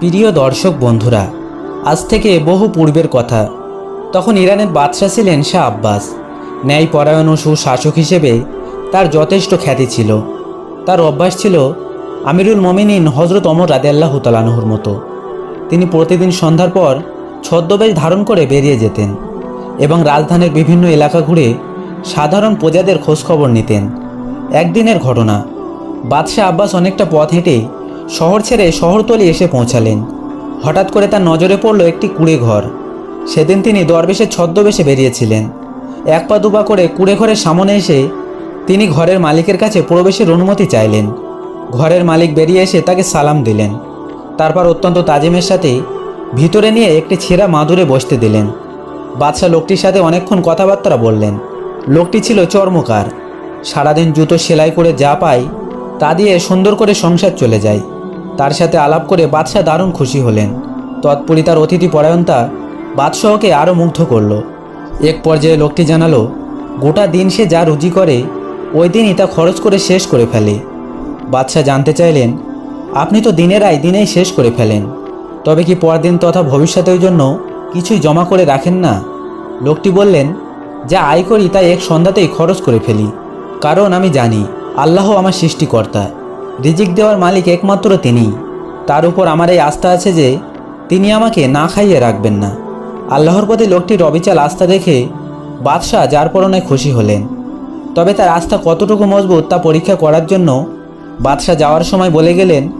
প্রিয় দর্শক বন্ধুরা, আজ থেকে বহু পূর্বের কথা। তখন ইরানের বাদশাহ ছিলেন শাহ আব্বাস। ন্যায় পরায়ণ ও সুশাসক হিসেবে তার যথেষ্ট খ্যাতি ছিল। তার অভ্যাস ছিল আমিরুল মমিনিন হজরত অমর রাদে আল্লাহ মতো। তিনি প্রতিদিন সন্ধ্যার পর ছদ্মবেশ ধারণ করে বেরিয়ে যেতেন এবং রাজধানীর বিভিন্ন এলাকা ঘুরে সাধারণ প্রজাদের খোঁজখবর নিতেন। একদিনের ঘটনা। বাদশাহ আব্বাস অনেকটা পথ হেঁটে শহর ছেড়ে শহরতলি এসে পৌঁছালেন। হঠাৎ করে তার নজরে পড়ল একটি কুড়ে ঘর। সেদিন তিনি দরবেশের ছদ্মবেশে বেরিয়েছিলেন। এক পা দুপা করে কুড়ে ঘরের সামনে এসে তিনি ঘরের মালিকের কাছে প্রবেশের অনুমতি চাইলেন। ঘরের মালিক বেরিয়ে এসে তাকে সালাম দিলেন। তারপর অত্যন্ত তাজিমের সাথে ভিতরে নিয়ে একটি ছেঁড়া মাদুরে বসতে দিলেন। বাদশাহ লোকটির সাথে অনেকক্ষণ কথাবার্তা বললেন। লোকটি ছিল চর্মকার। সারাদিন জুতো সেলাই করে যা পায় তা দিয়ে সুন্দর করে সংসার চলে যায়। তার সাথে আলাপ করে বাদশাহ দারুণ খুশি হলেন। তৎপরই তার অতিথি পরায়ণতা বাদশাহকে আরও মুগ্ধ করল। এক পর্যায়ে লোকটি জানালো, গোটা দিন সে যা রুজি করে, ওই দিনই তা খরচ করে শেষ করে ফেলে। বাদশাহ জানতে চাইলেন, আপনি তো দিনের আয় দিনেই শেষ করে ফেলেন। তবে কি পরদিন তথা ভবিষ্যতের জন্য কিছুই জমা করে রাখেন না? লোকটি বললেন, যা আয় করি তা এক সন্ধ্যাতেই খরচ করে ফেলি। কারণ আমি জানি, আল্লাহ আমার সৃষ্টিকর্তা। রিজিক দেওয়ার মালিক একমাত্র তিনিই। তার উপর আমার এই আস্থা আছে যে, তিনি আমাকে না খাইয়ে রাখবেন না। আল্লাহর প্রতি লোকটির অবিচাল আস্থা দেখে বাদশাহ যার পরনে খুশি হলেন। তবে তার আস্থা কতটুকু মজবুত তা পরীক্ষা করার জন্য বাদশাহ যাওয়ার সময় বলে গেলেন,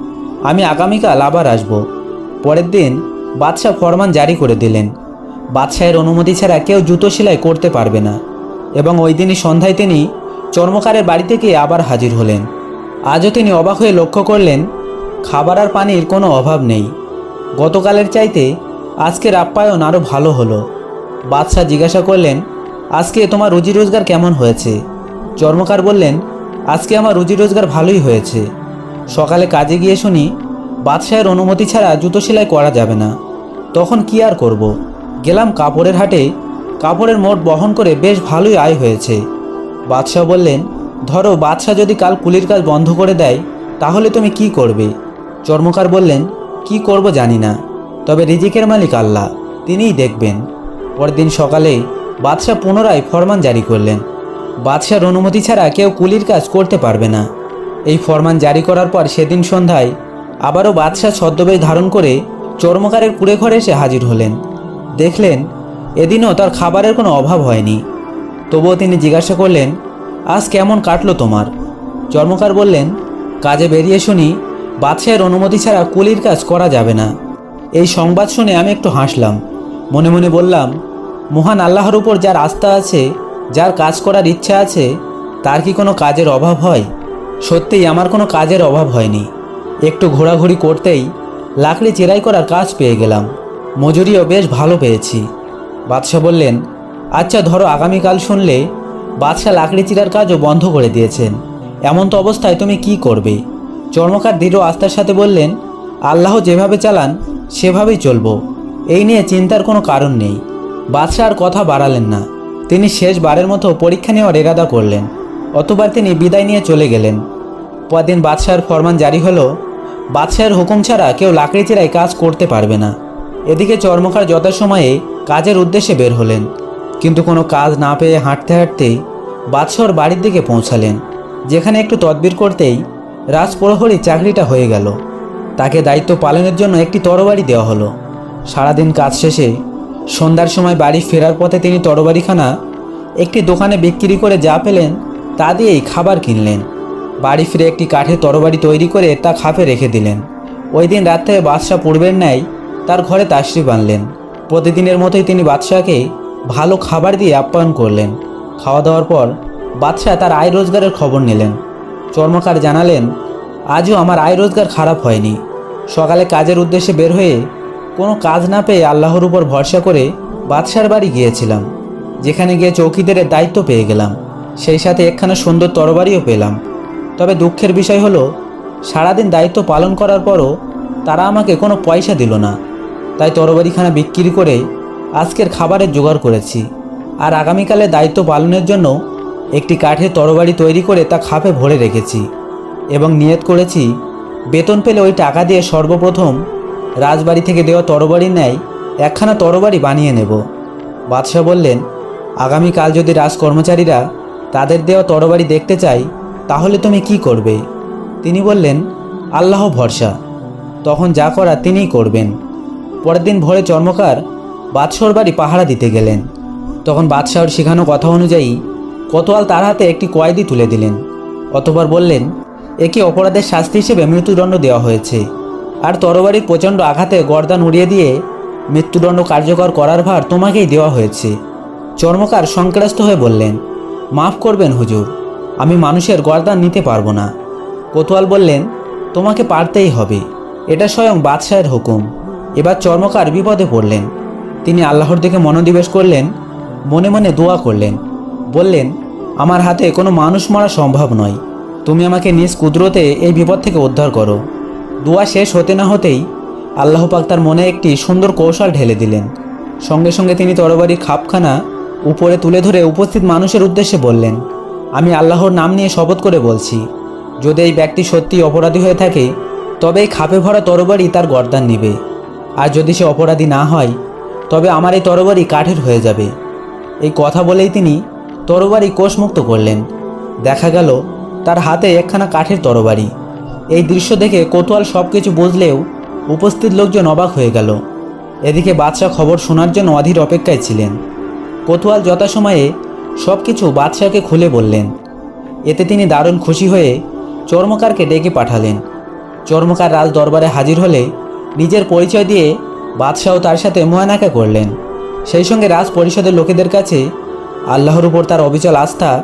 আমি আগামীকাল আবার আসব। পরের দিন বাদশাহ ফরমান জারি করে দিলেন। বাদশাহের অনুমতি ছাড়া কেউ জুতো সেলাই করতে পারবে না। এবং ওই দিনই সন্ধ্যায় তিনি চর্মকারের বাড়িতে গিয়ে আবার হাজির হলেন। আজও তিনি অবাক হয়ে লক্ষ্য করলেন, খাবার আর পানির কোনো অভাব নেই। গতকালের চাইতে আজকের আপ্যায়ন আরও ভালো হলো। বাদশাহ জিজ্ঞাসা করলেন, আজকে তোমার রুজি রোজগার কেমন হয়েছে? চর্মকার বললেন, আজকে আমার রুজি রোজগার ভালোই হয়েছে। সকালে কাজে গিয়ে শুনি, বাদশাহের অনুমতি ছাড়া জুতো সেলাই করা যাবে না। তখন কি আর করব। গেলাম কাপড়ের হাটে, কাপড়ের মোট বহন করে বেশ ভালোই আয় হয়েছে। বাদশাহ বললেন ধরো বাদশাহ যদি কাল কুলির কাজ বন্ধ করে দেয়, তাহলে তুমি কি করবে? চর্মকার বললেন, কি করব জানি না। তবে রিজিকের মালিক আল্লাহ, তিনিই দেখবেন। পরদিন সকালে বাদশাহ পুনরায় ফরমান জারি করলেন। বাদশার অনুমতি ছাড়া কেউ কুলির কাজ করতে পারবে না। এই ফরমান জারি করার পর সেদিন সন্ধ্যায় আবারও বাদশাহ ছদ্মবেশ ধারণ করে চর্মকারের কুড়ে ঘরে এসে হাজির হলেন। দেখলেন, এদিনও তার খাবারের কোনো অভাব হয়নি। তবুও তিনি জিজ্ঞাসা করলেন আজ কেমন কাটলো তোমার? চর্মকার বললেন, কাজে বেরিয়ে শুনি, বাদশাহের অনুমতি ছাড়া কুলির কাজ করা যাবে না। এই সংবাদ শুনে আমি একটু হাসলাম। মনে মনে বললাম, মহান আল্লাহর উপর যার আস্থা আছে, যার কাজ করার ইচ্ছা আছে, তার কি কোনো কাজের অভাব হয়? সত্যিই আমার কোনো কাজের অভাব হয়নি। একটু ঘোরাঘুরি করতেই লাকড়ি চেরাই করার কাজ পেয়ে গেলাম। মজুরিও বেশ ভালো পেয়েছি। বাদশাহ বললেন আচ্ছা ধরো আগামীকাল শুনলে বাদশাহ লাকড়ি চিরার কাজও বন্ধ করে দিয়েছেন। এমন তো অবস্থায় তুমি কি করবে? চর্মকার দৃঢ় আস্থার সাথে বললেন, আল্লাহ যেভাবে চালান, সেভাবেই চলবো। এই নিয়ে চিন্তার কোনো কারণ নেই। বাদশাহ আর কথা বাড়ালেন না। তিনি শেষবারের মতো পরীক্ষা নেওয়ার এরাদা করলেন। অতবার তিনি বিদায় নিয়ে চলে গেলেন। পরদিন বাদশাহের ফরমান জারি হলো, বাদশাহের হুকুম ছাড়া কেউ লাকড়ি চেরাই কাজ করতে পারবে না। এদিকে চর্মকার যথাসময়ে কাজের উদ্দেশ্যে বের হলেন। কিন্তু কোনো কাজ না পেয়ে হাঁটতে হাঁটতেই বাদশাহর বাড়ির দিকে পৌঁছালেন, যেখানে একটু তদবির করতেই রাজপ্রহরী চাকরিটা হয়ে গেল। তাকে দায়িত্ব পালনের জন্য একটি তরবারি দেওয়া হলো। সারাদিন কাজ শেষে সন্ধ্যার সময় বাড়ি ফেরার পথে তিনি তরবারিখানা একটি দোকানে বিক্রি করে যা পেলেন তা দিয়েই খাবার কিনলেন। বাড়ি ফিরে একটি কাঠের তরবারি তৈরি করে তা খাপে রেখে দিলেন। ওই দিন রাত থেকে বাদশাহ পূর্বের ন্যায় তার ঘরে তাশরিফ আনলেন। প্রতিদিনের মতোই তিনি বাদশাহকে ভালো খাবার দিয়ে আপ্যায়ন করলেন। খাওয়া দাওয়ার পর বাদশাহ তার আয় রোজগারের খবর নিলেন। চর্মকার জানালেন, আজও আমার আয় রোজগার খারাপ হয়নি। সকালে কাজের উদ্দেশ্যে বের হয়ে কোনো কাজ না পেয়ে আল্লাহর উপর ভরসা করে বাদশার বাড়ি গিয়েছিলাম। যেখানে গিয়ে চৌকিদের দায়িত্ব পেয়ে গেলাম। সেই সাথে একখানা সুন্দর তরবারিও পেলাম। তবে দুঃখের বিষয় হলো, সারাদিন দায়িত্ব পালন করার পরও তারা আমাকে কোনো পয়সা দিল না। তাই তরবারিখানা বিক্রি করে আজকের খাবারের জোগাড় করেছি। আর আগামীকালে দায়িত্ব পালনের জন্য একটি কাঠের তরবারি তৈরি করে তা খাপে ভরে রেখেছি এবং নিয়ত করেছি, বেতন পেলে ওই টাকা দিয়ে সর্বপ্রথম রাজবাড়ি থেকে দেওয়া তরবারি ন্যায় একখানা তরবারি বানিয়ে নেব। বাদশাহ বললেন, আগামীকাল যদি রাজকর্মচারীরা তাদের দেওয়া তরবারি দেখতে চায়, তাহলে তুমি কি করবে? তিনি বললেন, আল্লাহ ভরসা। তখন যা করা তিনিই করবেন। পরের দিন ভোরে চর্মকার বাদশাহর বাড়ি পাহারা দিতে গেলেন। তখন বাদশাহর শেখানো কথা অনুযায়ী কতোয়াল তার হাতে একটি কয়েদি তুলে দিলেন। অতবার বললেন, একে অপরাধের শাস্তি হিসেবে মৃত্যুদণ্ড দেওয়া হয়েছে। আর তরবারির প্রচণ্ড আঘাতে গর্দান উড়িয়ে দিয়ে মৃত্যুদণ্ড কার্যকর করার ভার তোমাকেই দেওয়া হয়েছে। চর্মকার সংক্রাস্ত হয়ে বললেন, মাফ করবেন হুজুর, আমি মানুষের গর্দান নিতে পারব না। কোতোয়াল বললেন, তোমাকে পারতেই হবে, এটা স্বয়ং বাদশাহের হুকুম। এবার চর্মকার বিপদে পড়লেন। তিনি আল্লাহর দিকে মনোনিবেশ করলেন, মনে মনে দোয়া করলেন। বললেন, আমার হাতে কোনো মানুষ মারা সম্ভব নয়। তুমি আমাকে নিজ কুদরতে এই বিপদ থেকে উদ্ধার করো। দোয়া শেষ হতে না হতেই আল্লাহ পাক তার মনে একটি সুন্দর কৌশল ঢেলে দিলেন। সঙ্গে সঙ্গে তিনি তরবারির খাপখানা উপরে তুলে ধরে উপস্থিত মানুষের উদ্দেশ্যে বললেন, আমি আল্লাহর নাম নিয়ে শপথ করে বলছি, যদি এই ব্যক্তি সত্যি অপরাধী হয়ে থাকে তবে এই খাপে ভরা তরবারি তার গর্দান নিবে। আর যদি সে অপরাধী না হয় তবে আমার এই তরবারি কাঠের হয়ে যাবে। এই কথা বলেই তিনি তরবারি কোষমুক্ত করলেন। দেখা গেল, তার হাতে একখানা কাঠের তরবারি। এই দৃশ্য দেখে কোতোয়াল সব কিছু বুঝলেও উপস্থিত লোকজন অবাক হয়ে গেল। এদিকে বাদশাহ খবর শোনার জন্য অধীর অপেক্ষায় ছিলেন। কোতোয়াল যথাসময়ে সব কিছু বাদশাহকে খুলে বললেন। এতে তিনি দারুণ খুশি হয়ে চর্মকারকে ডেকে পাঠালেন। চর্মকার রাজ দরবারে হাজির হলে নিজের পরিচয় দিয়ে বাদশাহ তার সাথে মোয়ানাকা করলেন। সেই সঙ্গে রাজ পরিষদের লোকেদের কাছে আল্লাহর উপর তার অবিচল আস্থা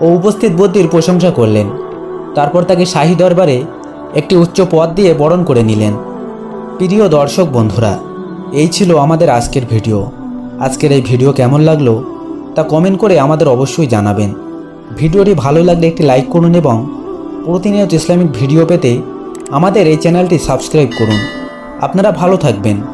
ও উপস্থিত বুদ্ধির প্রশংসা করলেন। তারপর তাকে শাহী দরবারে একটি উচ্চ পদ দিয়ে বরণ করে নিলেন। প্রিয় দর্শক বন্ধুরা, এই ছিল আমাদের আজকের ভিডিও। আজকের এই ভিডিও কেমন লাগল তা কমেন্ট করে আমাদের অবশ্যই জানাবেন। ভিডিওটি ভালো লাগলে একটি লাইক করুন এবং প্রতিনিয়ত ইসলামিক ভিডিও পেতে আমাদের এই চ্যানেলটি সাবস্ক্রাইব করুন। আপনারা ভালো থাকবেন।